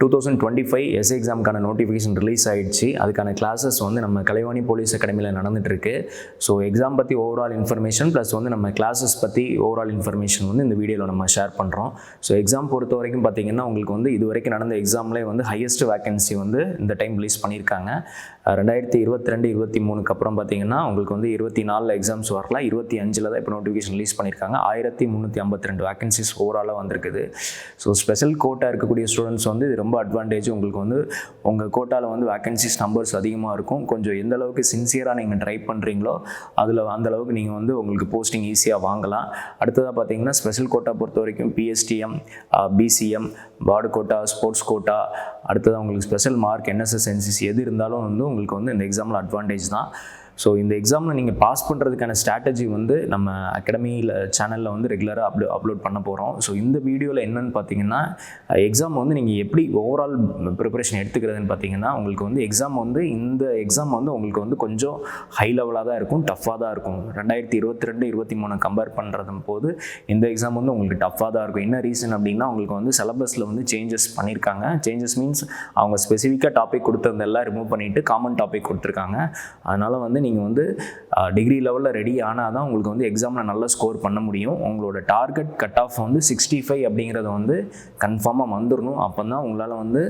Two thousand twenty five S எக்ஸாமுக்கான notification release ஆயிடுச்சு. அதுக்கான classes வந்து நம்ம கலைவாணி போலீஸ் அகாடமியில் நடந்துட்டுருக்கு. ஸோ எக்ஸாம் பற்றி ஓவரால் இன்ஃபர்மேஷன் ப்ளஸ் வந்து நம்ம கிளாஸஸ் பற்றி ஓவரால் இன்ஃபர்மேஷன் வந்து இந்த வீடியோவில் நம்ம ஷேர் பண்ணுறோம் ஸோ எக்ஸாம் பொறுத்த வரைக்கும் பார்த்தீங்கன்னா உங்களுக்கு வந்து இது வரைக்கும் நடந்த எக்ஸாம்லேயே வந்து ஹையஸ்ட் வேகன்சி வந்து இந்த டைம் ரிலீஸ் பண்ணியிருக்காங்க. ரெண்டாயிரத்தி இருபத்தி ரெண்டு இருபத்தி மூணுக்கு அப்புறம் பார்த்தீங்கன்னா உங்களுக்கு வந்து இருபத்தி நாலில் எக்ஸாம்ஸ் வரல இருபத்தி அஞ்சில் தான் இப்போ நோட்டிஃபிகேஷன் ரிலீஸ் பண்ணியிருக்காங்க. ஆயிரத்தி முந்நூற்றி ஐம்பத்தி ரெண்டு வேகன்சிஸ் ஓவராலாக வந்திருக்குது. ஸோ ஸ்பெஷல் கோட்டாக இருக்கக்கூடிய ஸ்டூடெண்ட்ஸ் வந்து இது ரொம்ப அட்வான்டேஜ் உங்களுக்கு வந்து உங்கள் கோட்டாவில் வந்து வேக்கன்சிஸ் நம்பர்ஸ் அதிகமாக இருக்கும். கொஞ்சம் எந்த அளவுக்கு சின்சியராக நீங்கள் ட்ரை பண்ணுறீங்களோ அதில் அந்த அளவுக்கு நீங்கள் வந்து உங்களுக்கு போஸ்டிங் ஈஸியாக வாங்கலாம். அடுத்ததாக பார்த்தீங்கன்னா ஸ்பெஷல் கோட்டா பொறுத்த வரைக்கும் PSTM BCM ward quota sports quota அடுத்தது உங்களுக்கு ஸ்பெஷல் மார்க் என்எஸ்எஸ் என்சிசி எது இருந்தாலும் வந்து உங்களுக்கு வந்து இந்த எக்ஸாமில் அட்வான்டேஜ் தான். ஸோ இந்த எக்ஸாமில் நீங்கள் பாஸ் பண்ணுறதுக்கான ஸ்ட்ராட்டஜி வந்து நம்ம அகாடமியில் சேனலில் வந்து ரெகுலராக அப்லோ அப்லோட் பண்ண போகிறோம் ஸோ இந்த வீடியோவில் என்னென்னு பார்த்தீங்கன்னா எக்ஸாம் வந்து நீங்கள் எப்படி ஓவரால் ப்ரிப்பரேஷன் எடுத்துக்கிறதுன்னு பார்த்தீங்கன்னா உங்களுக்கு வந்து எக்ஸாம் வந்து இந்த எக்ஸாம் வந்து உங்களுக்கு வந்து கொஞ்சம் ஹை லெவலாக தான் இருக்கும் டஃப்பாக தான் இருக்கும். ரெண்டாயிரத்தி இருபத்தி ரெண்டு இருபத்தி மூணு கம்பேர் பண்ணுறது போது இந்த எக்ஸாம் வந்து உங்களுக்கு டஃப்பாக தான் இருக்கும். என்ன ரீசன் அப்படின்னா உங்களுக்கு வந்து சிலபஸில் வந்து சேஞ்சஸ் பண்ணியிருக்காங்க சேஞ்சஸ் மீன்ஸ் அவங்க ஸ்பெசிஃபிக்காக டாபிக் கொடுத்ததெல்லாம் ரிமூவ் பண்ணிவிட்டு காமன் டாபிக் கொடுத்துருக்காங்க. அதனால் வந்து நீங்கள் வந்து டிகிரி லெவலில் ரெடி ஆனால் தான் உங்களுக்கு வந்து எக்ஸாமில் நல்லா ஸ்கோர் பண்ண முடியும். உங்களோட டார்கெட் கட் ஆஃப் வந்து சிக்ஸ்டி ஃபைவ் அப்படிங்கிறத வந்து கன்ஃபார்மாக வந்துடணும் அப்போ தான் உங்களால் வந்து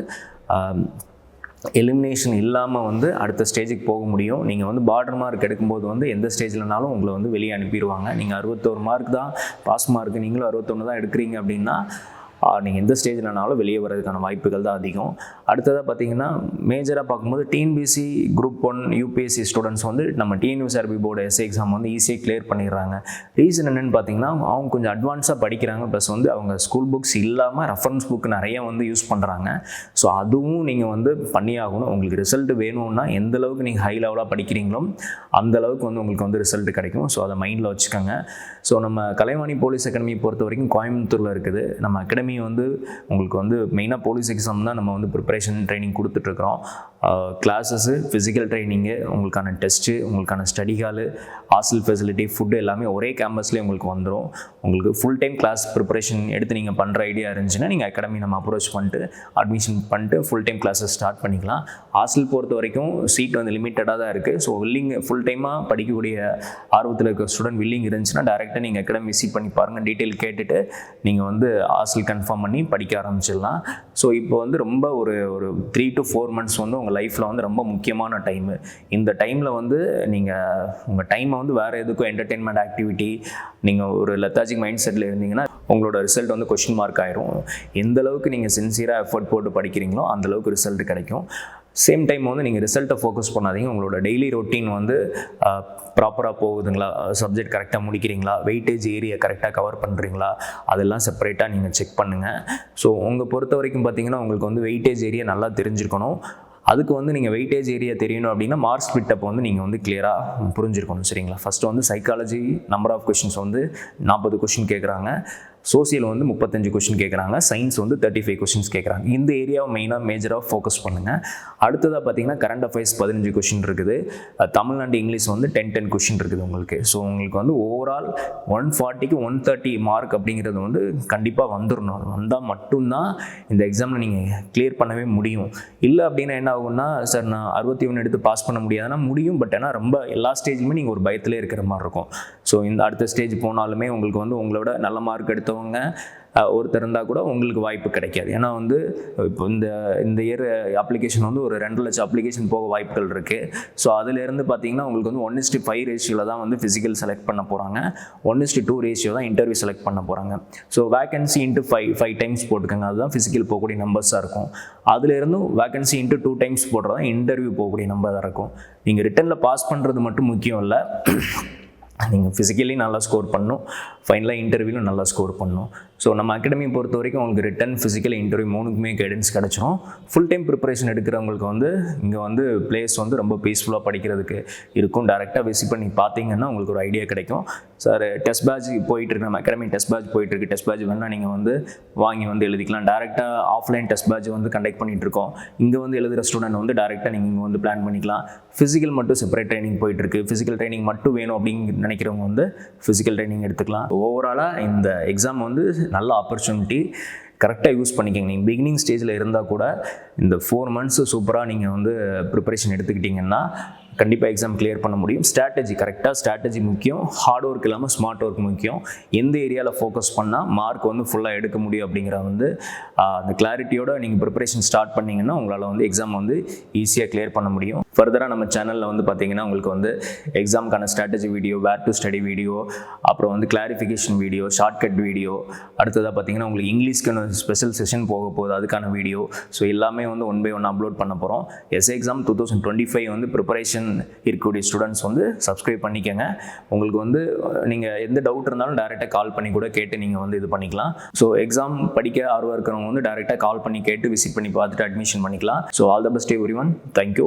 எலிமினேஷன் இல்லாமல் வந்து அடுத்த ஸ்டேஜுக்கு போக முடியும். நீங்கள் வந்து பார்டர் மார்க் எடுக்கும்போது வந்து எந்த ஸ்டேஜ்லனாலும் உங்களை வந்து வெளியே அனுப்பிடுவாங்க நீங்கள் அறுபத்தோரு மார்க் தான் பாஸ் மார்க் நீங்களும் அறுபத்தொன்று தான் எடுக்கிறீங்க அப்படின்னா நீங்கள் எந்த ஸ்டேஜ்லனாலும் வெளியே வர்றதுக்கான வாய்ப்புகள் தான் அதிகம். அடுத்ததாக பார்த்தீங்கன்னா மேஜராக பார்க்கும்போது TNPSC group one UPSC students வந்து நம்ம டிஎன்யூசிஆர்பி போர்டு எஸ்ஏ எக்ஸாம் வந்து ஈஸியாக கிளியர் பண்ணிடுறாங்க. ரீசன் என்னென்னு பார்த்தீங்கன்னா அவங்க கொஞ்சம் அட்வான்ஸாக படிக்கிறாங்க. ப்ளஸ் வந்து அவங்க ஸ்கூல் புக்ஸ் இல்லாமல் ரெஃபரன்ஸ் புக் நிறைய வந்து யூஸ் பண்ணுறாங்க ஸோ அதுவும் நீங்கள் வந்து பண்ணியாகணும் உங்களுக்கு ரிசல்ட் வேணும்னா எந்த அளவுக்கு நீங்கள் ஹை லெவலாக படிக்கிறீங்களோ அந்த அளவுக்கு வந்து உங்களுக்கு வந்து ரிசல்ட் கிடைக்கும். ஸோ அதை மைண்டில் வச்சுக்கோங்க. ஸோ நம்ம கலைவாணி போலீஸ் அகாடமி பொறுத்த வரைக்கும் கோயம்புத்தூரில் இருக்குது. நம்ம அகாடமி வந்து உங்களுக்கு வந்து மெயினாக போலீஸ் எக்ஸாம் தான் நம்ம வந்து ப்ரிப்பரேஷன் ட்ரைனிங் கொடுத்துட்ருக்குறோம் கிளாஸஸு ஃபிசிக்கல் ட்ரைனிங்கு உங்களுக்கான டெஸ்ட்டு உங்களுக்கான study hall hostel facility food எல்லாமே ஒரே கேம்பஸ்லேயே உங்களுக்கு வந்துடும் உங்களுக்கு ஃபுல் டைம் கிளாஸ் ப்ரிப்பரேஷன் எடுத்து நீங்கள் பண்ணுற ஐடியா இருந்துச்சுன்னா நீங்கள் அகாடமி நம்ம அப்ரோச் பண்ணிட்டு அட்மிஷன் பண்ணிட்டு ஃபுல் டைம் கிளாஸஸ் ஸ்டார்ட் பண்ணிக்கலாம். ஹாஸ்டல் பொறுத்த வரைக்கும் சீட் வந்து லிமிட்டடாக தான் இருக்குது ஸோ வில்லிங் ஃபுல் டைமாக படிக்கக்கூடிய ஆர்வத்தில் இருக்க ஸ்டூடெண்ட் வில்லிங் இருந்துச்சுன்னா டேரெக்டாக நீங்கள் அகாடமி விசிட் பண்ணி பாருங்கள் டீட்டெயில் கேட்டுட்டு நீங்கள் வந்து ஹாஸ்டல் கன்ஃபார்ம் பண்ணி படிக்க ஆரம்பிச்சிடலாம். ஸோ இப்போ வந்து ரொம்ப ஒரு ஒரு த்ரீ டு ஃபோர் மந்த்ஸ் வந்து உங்கள் லைஃப்பில் வந்து ரொம்ப முக்கியமான டைமு இந்த டைமில் வந்து நீங்கள் உங்கள் டைமை வந்து வேறு எதுக்கும் என்டர்டெயின்மெண்ட் ஆக்டிவிட்டி நீங்கள் ஒரு லெத்தாஜிக் மைண்ட் செட்டில் இருந்தீங்கன்னா உங்களோட ரிசல்ட் வந்து கொஷின் மார்க் ஆயிரும். எந்த அளவுக்கு நீங்கள் சின்சியராக எஃபர்ட் போட்டு படிக்கிறீங்களோ அந்தளவுக்கு ரிசல்ட் கிடைக்கும். சேம் டைம் வந்து நீங்கள் ரிசல்ட்டை ஃபோக்கஸ் பண்ணாதீங்க. உங்களோட டெய்லி ரொட்டீன் வந்து ப்ராப்பராக போகுதுங்களா? சப்ஜெக்ட் கரெக்டாக முடிக்கிறீங்களா? வெயிட்டேஜ் ஏரியா கரெக்டாக கவர் பண்ணுறீங்களா அதெல்லாம் செப்பரேட்டாக நீங்கள் செக் பண்ணுங்கள் ஸோ உங்கள் பொறுத்த வரைக்கும் பார்த்தீங்கன்னா உங்களுக்கு வந்து வெயிட்டேஜ் ஏரியா நல்லா தெரிஞ்சிருக்கணும். அதுக்கு வந்து நீங்கள் வெயிட்டேஜ் ஏரியா தெரியணும் அப்படின்னா மார்க்ஸ் பிட்டப் வந்து நீங்கள் வந்து கிளியராக புரிஞ்சிருக்கணும் சரிங்களா? ஃபஸ்ட்டு வந்து சைக்காலஜி நம்பர் ஆஃப் கொஷின்ஸ் வந்து நாற்பது கொஷின் கேட்குறாங்க சோசியல் வந்து முப்பத்தஞ்சு கொஷின் கேட்குறாங்க சயின்ஸ் வந்து தேர்ட்டி ஃபைவ் கொஷின்ஸ் கேட்குறாங்க இந்த ஏரியாவை மெயினாக மேஜராக ஃபோக்கஸ் பண்ணுங்கள் அடுத்ததாக பார்த்தீங்கன்னா கரண்ட் அஃபேர்ஸ் பதினஞ்சு கொஷின் இருக்குது. தமிழ்நாடு இங்கிலீஷ் வந்து டென் டென் கொஷின் இருக்குது உங்களுக்கு. ஸோ உங்களுக்கு வந்து ஓவரால் ஒன் ஃபார்ட்டிக்கு ஒன் தேர்ட்டி மார்க் அப்படிங்கிறது வந்து கண்டிப்பாக வந்துடணும் அது வந்தால் மட்டும்தான் இந்த எக்ஸாமில் நீங்கள் கிளியர் பண்ணவே முடியும். இல்லை அப்படின்னா என்ன ஆகும்னா சார் நான் அறுபத்தி ஒன்று எடுத்து பாஸ் பண்ண முடியாதுன்னா முடியும். பட் ஆனால் ரொம்ப எல்லா ஸ்டேஜுமே நீங்கள் ஒரு பயத்திலே இருக்கிற மாதிரி இருக்கும். ஸோ இந்த அடுத்த ஸ்டேஜ் போனாலுமே உங்களுக்கு வந்து உங்களோட நல்ல மார்க் எடுத்தவங்க ஒருத்தர் இருந்தால் கூட உங்களுக்கு வாய்ப்பு கிடைக்காது. ஏன்னா வந்து இப்போ இந்த இந்த இயர் அப்ளிகேஷன் வந்து ஒரு ரெண்டு லட்சம் அப்ளிகேஷன் போக வாய்ப்புகள் இருக்குது ஸோ அதிலேருந்து பார்த்தீங்கன்னா உங்களுக்கு வந்து ஒன் இஸ்டி ஃபைவ் ரேஷியோவில் தான் வந்து ஃபிசிக்கல் செலக்ட் பண்ண போகிறாங்க one is to two ratio தான் இன்டர்வியூ செலக்ட் பண்ண போகிறாங்க so vacancy into five five times போட்டுக்கோங்க. அதுதான் ஃபிசிக்கல் போகக்கூடிய நம்பர்ஸாக இருக்கும். அதுலேருந்தும் வேகன்சி இன்ட்டு டூ டைம்ஸ் போடுறது தான் இன்டர்வியூ போகக்கூடிய நம்பர் தான் இருக்கும். நீங்கள் ரிட்டனில் பாஸ் பண்ணுறது மட்டும் முக்கியம் இல்லை. நீங்கள் ஃபிசிக்கலி நல்லா ஸ்கோர் பண்ணும். ஃபைனலாக இன்டர்வியூலும் நல்லா ஸ்கோர் பண்ணும். ஸோ நம்ம அகாடமியை பொறுத்த வரைக்கும் உங்களுக்கு ரிட்டன் ஃபிசிக்கல் இன்டர்வியூ மூணுக்குமே கைடன்ஸ் கிடச்சிரும். ஃபுல் டைம் ப்ரிப்பரேஷன் எடுக்கிறவங்களுக்கு வந்து இங்கே வந்து பிளேஸ் வந்து ரொம்ப பீஸ்ஃபுல்லாக படிக்கிறதுக்கு இருக்கும். டேரெக்டாக விசிட் பண்ணி பார்த்தீங்கன்னா உங்களுக்கு ஒரு ஐடியா கிடைக்கும். சார் டெஸ்ட் பேட்ச் போயிட்டுருக்கு நம்ம அகாடமி டெஸ்ட் பேட்ச் போயிட்டுருக்கு டெஸ்ட் பேட்ச் வேணால் நீங்கள் வந்து வாங்கி வந்து எழுதிக்கலாம். டேரெக்டாக ஆஃப்லைன் டெஸ்ட் பேட்ச் வந்து கண்டக்ட் பண்ணிகிட்ருக்கோம் இருக்கோம். இங்கே வந்து எழுதுகிற ஸ்டூடெண்ட் வந்து டேரெக்டாக நீங்கள் இங்கே வந்து பிளான் பண்ணிக்கலாம். ஃபிசிக்கல் மட்டும் செப்பரேட் ட்ரைனிங் போயிட்டுருக்கு ஃபிசிக்கல் ட்ரைனிங் மட்டும் வேணும் அப்படின்னு நினைக்கிறவங்க வந்து ஃபிசிக்கல் ட்ரைனிங் எடுத்துக்கலாம். ஓவராலாக இந்த எக்ஸாம் வந்து நல்ல ஆப்பர்ச்சுனிட்டி கரெக்டாக யூஸ் பண்ணிக்கங்க. நீங்கள் பிகினிங் ஸ்டேஜில் இருந்தால் கூட இந்த ஃபோர் மந்த்ஸ் சூப்பராக நீங்கள் வந்து ப்ரிப்பரேஷன் எடுத்துக்கிட்டிங்கன்னா கண்டிப்பாக எக்ஸாம் கிளியர் பண்ண முடியும். ஸ்ட்ராட்டஜி கரெக்டாக ஸ்ட்ராட்டஜி முக்கியம். ஹார்ட் ஒர்க் இல்லாமல் ஸ்மார்ட் ஒர்க் முக்கியம். எந்த ஏரியாவில் ஃபோக்கஸ் பண்ணால் மார்க் வந்து ஃபுல்லாக எடுக்க முடியும் அப்படிங்கிற வந்து அந்த கிளாரிட்டியோட நீங்கள் ப்ரிப்பரேஷன் ஸ்டார்ட் பண்ணீங்கன்னா உங்களால் வந்து எக்ஸாம் வந்து ஈஸியாக கிளியர் பண்ண முடியும். ஃபர்தராக நம்ம சேனலில் வந்து பார்த்தீங்கன்னா உங்களுக்கு வந்து எக்ஸாமுக்கான strategy video where to study video அப்புறம் வந்து கிளாரிஃபிகேஷன் வீடியோ ஷார்ட்கட் வீடியோ அடுத்ததாக பார்த்தீங்கன்னா உங்களுக்கு இங்கிலீஷ்க்கு ஸ்பெஷல் செஷன் போக போகுது அதுக்கான வீடியோ ஸோ எல்லாமே வந்து ஒன் பை ஒன் அப்லோட் பண்ண போகிறோம் S exam two thousand twenty five வந்து ப்ரிப்பரேஷன் இருக்கக்கூடிய ஸ்டூடெண்ட்ஸ் வந்து சப்ஸ்கிரைப் பண்ணிக்கங்க. உங்களுக்கு வந்து நீங்கள் எந்த டவுட் இருந்தாலும் டேரெக்டாக கால் பண்ணி கூட கேட்டு நீங்கள் வந்து இது பண்ணிக்கலாம். ஸோ எக்ஸாம் படிக்க ஆர்வம் இருக்கிறவங்க வந்து டேரெக்டாக கால் பண்ணி கேட்டு விசிட் பண்ணி பார்த்துட்டு அட்மிஷன் பண்ணிக்கலாம். So all the best everyone thank you